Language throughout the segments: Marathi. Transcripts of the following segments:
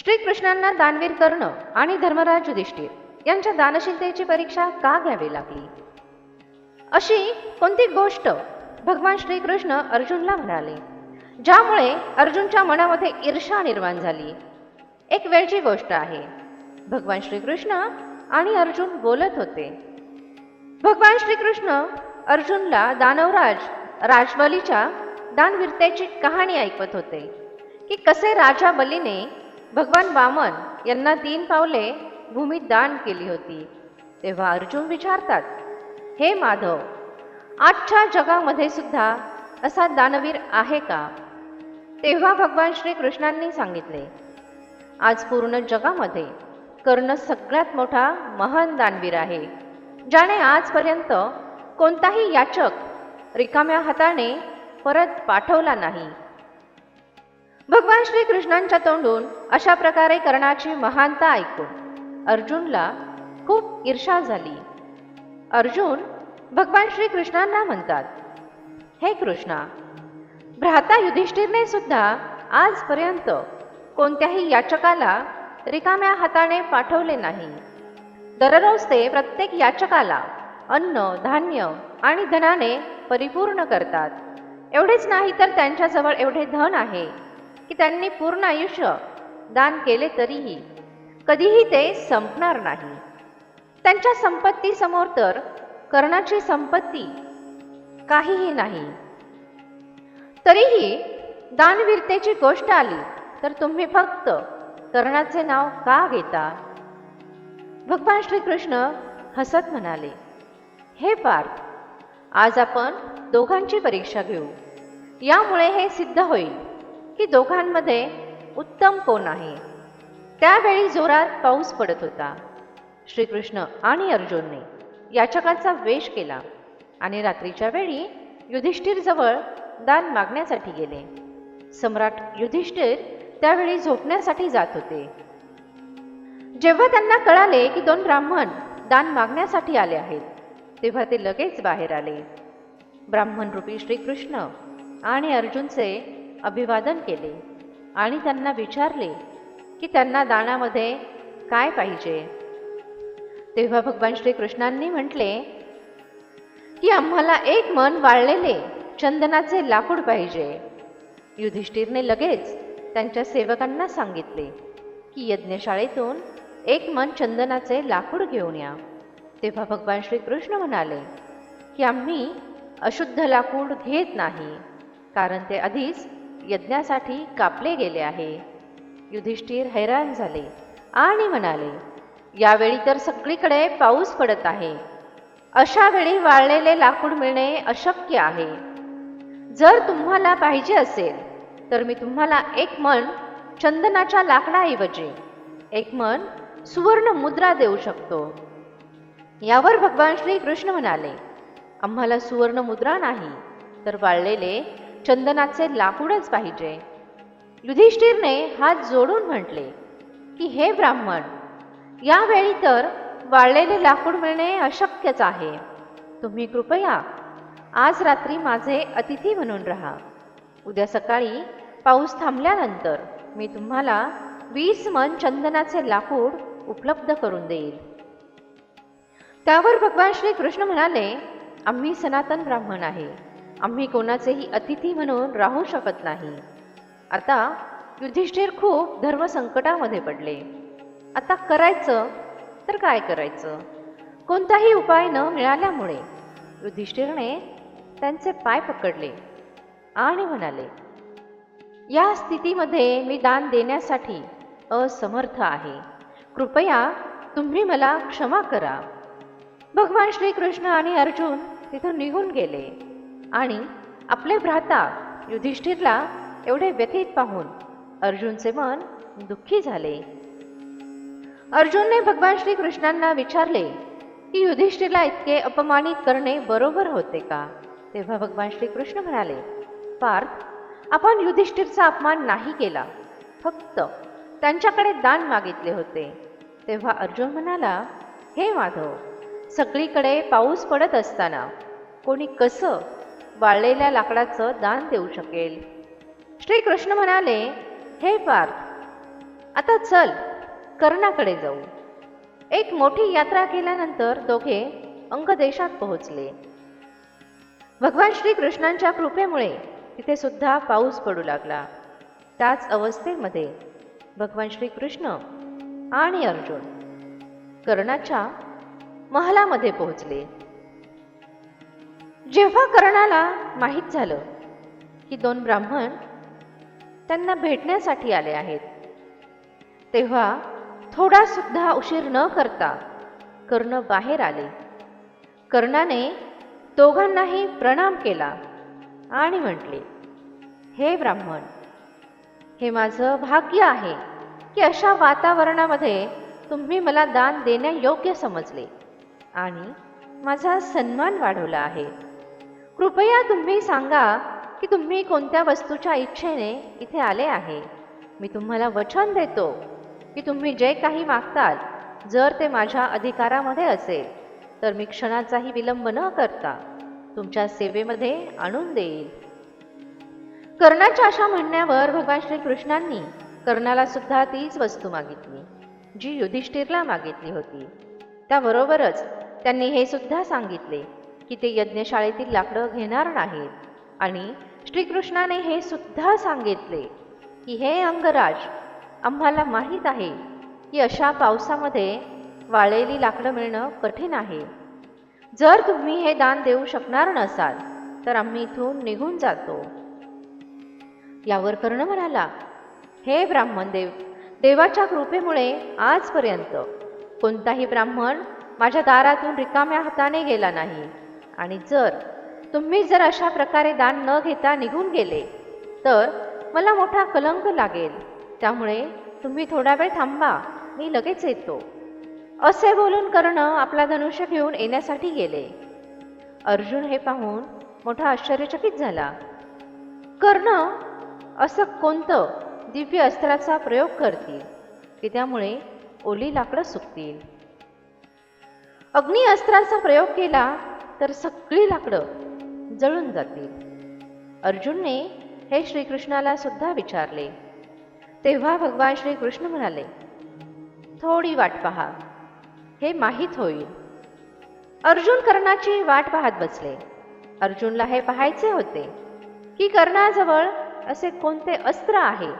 श्रीकृष्णांना दानवीर कर्ण आणि धर्मराज युधिष्ठिर यांच्या दानशीलतेची परीक्षा का घ्यावी लागली? अशी कोणती गोष्ट भगवान श्रीकृष्ण अर्जुनला म्हणाले ज्यामुळे अर्जुनच्या मनामध्ये ईर्षा निर्माण झाली? एक वेळची गोष्ट आहे. भगवान श्रीकृष्ण आणि अर्जुन बोलत होते. भगवान श्रीकृष्ण अर्जुनला दानवराज राजबलीच्या दानवीरतेची कहाणी ऐकवत होते की कसे राजा बलीने भगवान वामन यांना तीन पावले भूमी दान केली होती. तेव्हा अर्जुन विचारतात हे माधव आजच्या जगामध्ये सुद्धा असा दानवीर आहे का? तेव्हा भगवान श्रीकृष्णांनी सांगितले आज पूर्ण जगामध्ये कर्ण सगळ्यात मोठा महान दानवीर आहे ज्याने आजपर्यंत कोणताही याचक रिकाम्या हाताने परत पाठवला नाही. भगवान श्रीकृष्णांच्या तोंडून अशा प्रकारे कर्णाची महानता ऐकून अर्जुनला खूप ईर्षा झाली. अर्जुन भगवान श्रीकृष्णांना म्हणतात हे कृष्णा भ्राता युधिष्ठिरने सुद्धा आजपर्यंत कोणत्याही याचकाला रिकाम्या हाताने पाठवले नाही. दररोज ते प्रत्येक याचकाला अन्न धान्य आणि धनाने परिपूर्ण करतात. एवढेच नाही तर त्यांच्याजवळ एवढे धन आहे. की त्यांनी पूर्ण आयुष्य दान केले तरीही कधीही ते संपणार नाही. त्यांच्या संपत्तीसमोर तर कर्णाची संपत्ती काहीही नाही. तरीही दानवीरतेची गोष्ट आली तर तुम्ही फक्त कर्णाचे नाव का घेता? भगवान श्रीकृष्ण हसत म्हणाले हे पार्थ आज आपण दोघांची परीक्षा घेऊ. यामुळे हे सिद्ध होईल. की दोघांमध्ये उत्तम कोण आहे? त्यावेळी जोरात पाऊस पडत होता. श्रीकृष्ण आणि अर्जुनने याचकाचा वेश केला आणि रात्रीच्या वेळी युधिष्ठिरजवळ दान मागण्यासाठी गेले. सम्राट युधिष्ठिर त्यावेळी झोपण्यासाठी जात होते. जेव्हा त्यांना कळाले की दोन ब्राह्मण दान मागण्यासाठी आले आहेत तेव्हा ते लगेच बाहेर आले. ब्राह्मण रूपी श्रीकृष्ण आणि अर्जुनचे अभिवादन केले आणि त्यांना विचारले की त्यांना दानामध्ये काय पाहिजे? तेव्हा भगवान श्रीकृष्णांनी म्हटले की आम्हाला एक मन वाळलेले चंदनाचे लाकूड पाहिजे. युधिष्ठिरने लगेच त्यांच्या सेवकांना सांगितले की यज्ञशाळेतून एक मन चंदनाचे लाकूड घेऊन या. तेव्हा भगवान श्रीकृष्ण म्हणाले की आम्ही अशुद्ध लाकूड घेत नाही कारण ते आधीच यज्ञासाठी कापले गेले आहे. युधिष्ठिर हैराण झाले आणि म्हणाले यावेळी तर सगळीकडे पाऊस पडत आहे. अशा वेळी वाळलेले लाकूड मिळणे अशक्य आहे. जर तुम्हाला पाहिजे असेल तर मी तुम्हाला एक मन चंदनाच्या लाकडाऐवजी एक मन सुवर्ण मुद्रा देऊ शकतो. यावर भगवान श्री कृष्ण म्हणाले आम्हाला सुवर्ण मुद्रा नाही तर वाळलेले चंदनाचे लाकूडच पाहिजे. युधिष्ठिरने हात जोडून म्हटले की हे ब्राह्मण यावेळी तर वाळलेले लाकूड मिळणे अशक्यच आहे. तुम्ही कृपया आज रात्री माझे अतिथी म्हणून राहा. उद्या सकाळी पाऊस थांबल्यानंतर मी तुम्हाला वीस मन चंदनाचे लाकूड उपलब्ध करून देईल. त्यावर भगवान श्री कृष्ण म्हणाले आम्ही सनातन ब्राह्मण आहे. आम्ही कोणाचेही अतिथी म्हणून राहू शकत नाही. आता युधिष्ठिर खूप धर्मसंकटामध्ये पडले. आता करायचं तर काय करायचं? कोणताही उपाय न मिळाल्यामुळे युधिष्ठिरने त्यांचे पाय पकडले आणि म्हणाले या स्थितीमध्ये मी दान देण्यासाठी असमर्थ आहे. कृपया तुम्ही मला क्षमा करा. भगवान श्रीकृष्ण आणि अर्जुन तिथून निघून गेले. आणि आपले भ्राता युधिष्ठिरला एवढे व्यथित पाहून अर्जुनचे मन दुःखी झाले. अर्जुनने भगवान श्रीकृष्णांना विचारले की युधिष्ठिरला इतके अपमानित करणे बरोबर होते का? तेव्हा भगवान श्रीकृष्ण म्हणाले पार्थ आपण युधिष्ठिरचा अपमान नाही केला. फक्त त्यांच्याकडे दान मागितले होते. तेव्हा अर्जुन म्हणाला हे माधव सगळीकडे पाऊस पडत असताना कोणी कसं वाळलेल्या लाकडाचं दान देऊ शकेल. श्रीकृष्ण म्हणाले हे पार्थ आता चल कर्णाकडे जाऊ. एक मोठी यात्रा केल्यानंतर दोघे अंगदेशात पोहोचले. भगवान श्रीकृष्णांच्या कृपेमुळे तिथे सुद्धा पाऊस पडू लागला. त्याच अवस्थेमध्ये भगवान श्रीकृष्ण आणि अर्जुन कर्णाच्या महालामध्ये पोहोचले. जेव्हा कर्णाला माहीत झालं की दोन ब्राह्मण त्यांना भेटण्यासाठी आले आहेत तेव्हा थोडा सुद्धा उशीर न करता कर्ण बाहेर आले. कर्णाने दोघांनाही प्रणाम केला आणि म्हटले हे ब्राह्मण हे माझं भाग्य आहे की अशा वातावरणामध्ये तुम्ही मला दान देण्यायोग्य समजले आणि माझा सन्मान वाढवला आहे. कृपया तुम्ही सांगा की तुम्ही कोणत्या वस्तूच्या इच्छेने इथे आले आहे? मी तुम्हाला वचन देतो की तुम्ही जे काही मागताल जर ते माझ्या अधिकारामध्ये असेल तर मी क्षणाचाही विलंब न करता तुमच्या सेवेमध्ये आणून देईल. कर्णाच्या अशा म्हणण्यावर भगवान श्रीकृष्णांनी कर्णाला सुद्धा तीच वस्तू मागितली जी युधिष्ठिरला मागितली होती. त्याबरोबरच त्यांनी हे सुद्धा सांगितले की ते यज्ञशाळेतील लाकडं घेणार नाहीत. आणि श्रीकृष्णाने हे सुद्धा सांगितले की हे अंगराज आम्हाला माहीत आहे की अशा पावसामध्ये वाळलेली लाकडं मिळणं कठीण आहे. जर तुम्ही हे दान देऊ शकणार नसाल तर आम्ही इथून निघून जातो. यावर कर्ण म्हणाला हे ब्राह्मण देव देवाच्या कृपेमुळे आजपर्यंत कोणताही ब्राह्मण माझ्या दारातून रिकाम्या हाताने गेला नाही. आणि जर तुम्ही जर अशा प्रकारे दान न घेता निघून गेले तर मला मोठा कलंक लागेल. त्यामुळे तुम्ही थोडा वेळ थांबा मी लगेच येतो. असे बोलून कर्ण आपला धनुष्य घेऊन येण्यासाठी गेले. अर्जुन हे पाहून मोठा आश्चर्यचकित झाला. कर्ण असं कोणतं दिव्य अस्त्राचा प्रयोग करतील? की त्यामुळे ओली लाकडं सुकतील. अग्नी अस्त्राचा प्रयोग केला तर सगळी लाकडं जळून जातील. अर्जुनने हे श्रीकृष्णाला सुद्धा विचारले. तेव्हा भगवान श्रीकृष्ण म्हणाले थोडी वाट पहा हे माहीत होईल. अर्जुन कर्णाची वाट पाहत बसले. अर्जुनला हे पाहायचे होते की कर्णाजवळ असे कोणते अस्त्र आहे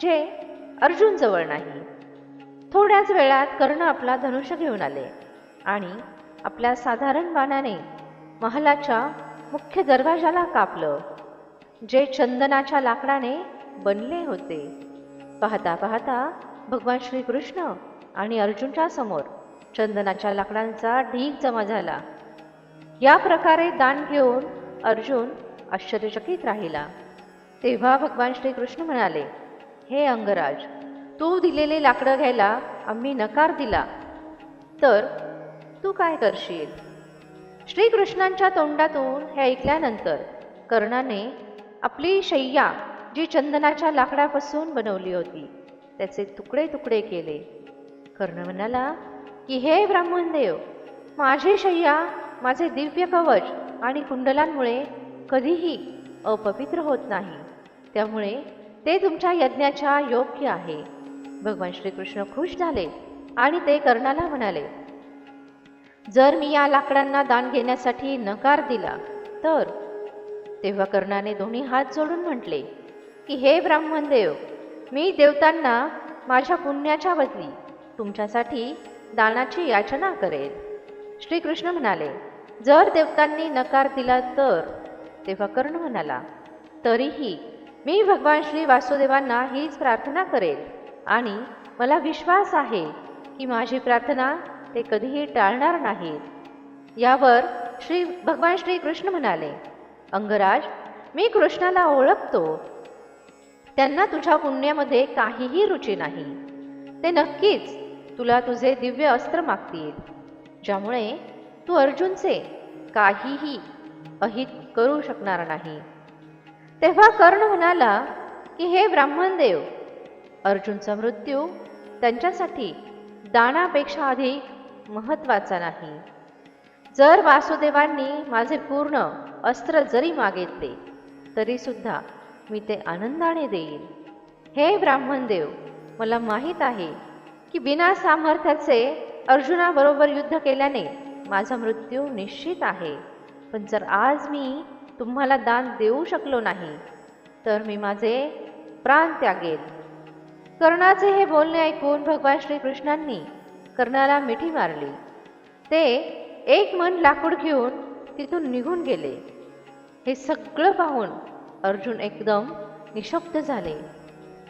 जे अर्जुनजवळ नाही. थोड्याच वेळात कर्ण आपला धनुष्य घेऊन आले आणि आपल्या साधारण बाणाने महालाच्या मुख्य दरवाजाला कापलं जे चंदनाच्या लाकडाने बनले होते. पाहता पाहता भगवान श्रीकृष्ण आणि अर्जुनच्या समोर चंदनाच्या लाकडांचा ढीग जमा झाला. या प्रकारे दान घेऊन अर्जुन आश्चर्यचकित राहिला. तेव्हा भगवान श्रीकृष्ण म्हणाले हे अंगराज तू दिलेले लाकडं घ्यायला आम्ही नकार दिला. तर तू काय करशील? श्रीकृष्णांच्या तोंडातून हे ऐकल्यानंतर कर्णाने आपली शय्या जी चंदनाच्या लाकडापासून बनवली होती त्याचे तुकडे तुकडे केले. कर्ण म्हणाला की हे ब्राह्मणदेव माझी शय्या माझे दिव्य कवच आणि कुंडलांमुळे कधीही अपवित्र होत नाही. त्यामुळे ते तुमच्या यज्ञाच्या योग्य आहे. भगवान श्रीकृष्ण खुश झाले आणि ते कर्णाला म्हणाले जर मी या लाकडांना दान घेण्यासाठी नकार दिला तर? तेव्हा कर्णाने दोन्ही हात जोडून म्हटले की हे ब्राह्मणदेव मी देवतांना माझ्या पुण्याच्या बदली तुमच्यासाठी दानाची याचना करेल श्रीकृष्ण म्हणाले जर देवतांनी नकार दिला तर? तेव्हा कर्ण म्हणाला तरीही मी भगवान श्री वासुदेवांना हीच प्रार्थना करेल आणि मला विश्वास आहे की माझी प्रार्थना ते कधीही टाळणार नाहीत. यावर श्री भगवान श्रीकृष्ण म्हणाले अंगराज मी कृष्णाला ओळखतो. त्यांना तुझ्या पुण्यामध्ये काहीही रुची नाही. ते नक्कीच तुला तुझे दिव्य अस्त्र मागतील. ज्यामुळे तू अर्जुनचे काहीही अहित करू शकणार नाही. तेव्हा कर्ण म्हणाला की हे ब्राह्मणदेव अर्जुनचा मृत्यू त्यांच्यासाठी दानापेक्षा अधिक महत्त्वाचा नाही. जर वासुदेवांनी माझे पूर्ण अस्त्र जरी मागितले तरी सुद्धा मी ते आनंदाने देईल हे ब्राह्मणदेव मला माहीत आहे की बिना सामर्थ्याचे अर्जुनाबरोबर युद्ध केल्याने माझा मृत्यू निश्चित आहे. पण जर आज मी तुम्हाला दान देऊ शकलो नाही तर मी माझे प्राण त्यागेल कर्णाचे हे बोलणे ऐकून भगवान श्रीकृष्णांनी कर्णाला मिठी मारली. ते एक मन लाकूड घेऊन तिथून निघून गेले. हे सगळं पाहून अर्जुन एकदम निशब्द झाले.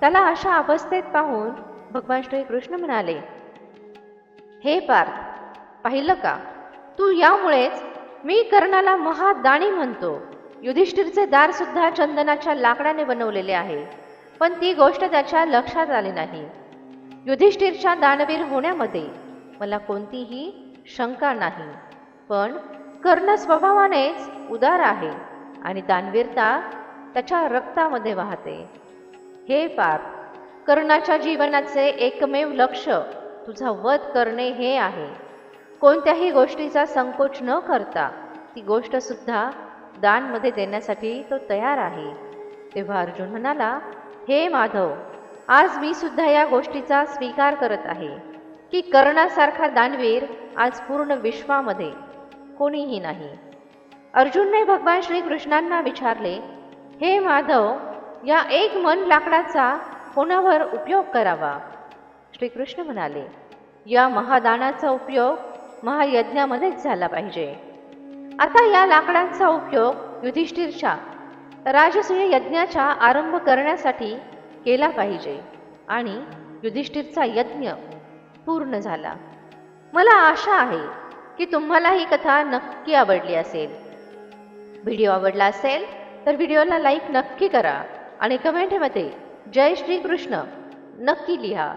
त्याला अशा अवस्थेत पाहून भगवान श्रीकृष्ण म्हणाले हे पार्थ पाहिलं का? तू यामुळेच मी कर्णाला महादाणी म्हणतो. युधिष्ठिरचे दार सुद्धा चंदनाच्या लाकडाने बनवलेले आहे. पण ती गोष्ट त्याच्या लक्षात आली नाही. युधिष्ठिरच्या दानवीर होण्यामध्ये मला कोणतीही शंका नाही. पण कर्ण स्वभावानेच उदार आहे आणि दानवीरता त्याच्या रक्तामध्ये वाहते. हे पार कर्णाच्या जीवनाचे एकमेव लक्ष तुझा वध करणे हे आहे. कोणत्याही गोष्टीचा संकोच न करता ती गोष्ट सुद्धा दानमध्ये देण्यासाठी तो तयार आहे. तेव्हा अर्जुन म्हणाला हे माधव आज मी सुद्धा या गोष्टीचा स्वीकार करत आहे की कर्णासारखा दानवीर आज पूर्ण विश्वामध्ये कोणीही नाही. अर्जुनने भगवान श्रीकृष्णांना विचारले हे माधव या एक मन लाकडाचा कोणावर उपयोग करावा? श्रीकृष्ण म्हणाले या महादानाचा उपयोग महायज्ञामध्येच झाला पाहिजे. आता या लाकडांचा उपयोग युधिष्ठिरच्या राजसूय यज्ञाचा आरंभ करण्यासाठी केला पाहिजे आणि युधिष्ठिरचा यज्ञ पूर्ण झाला. मला आशा आहे की तुम्हाला ही कथा नक्की आवडली असेल. व्हिडिओ आवडला असेल तर व्हिडिओला लाईक नक्की करा आणि कमेंटमध्ये जय श्रीकृष्ण नक्की लिहा.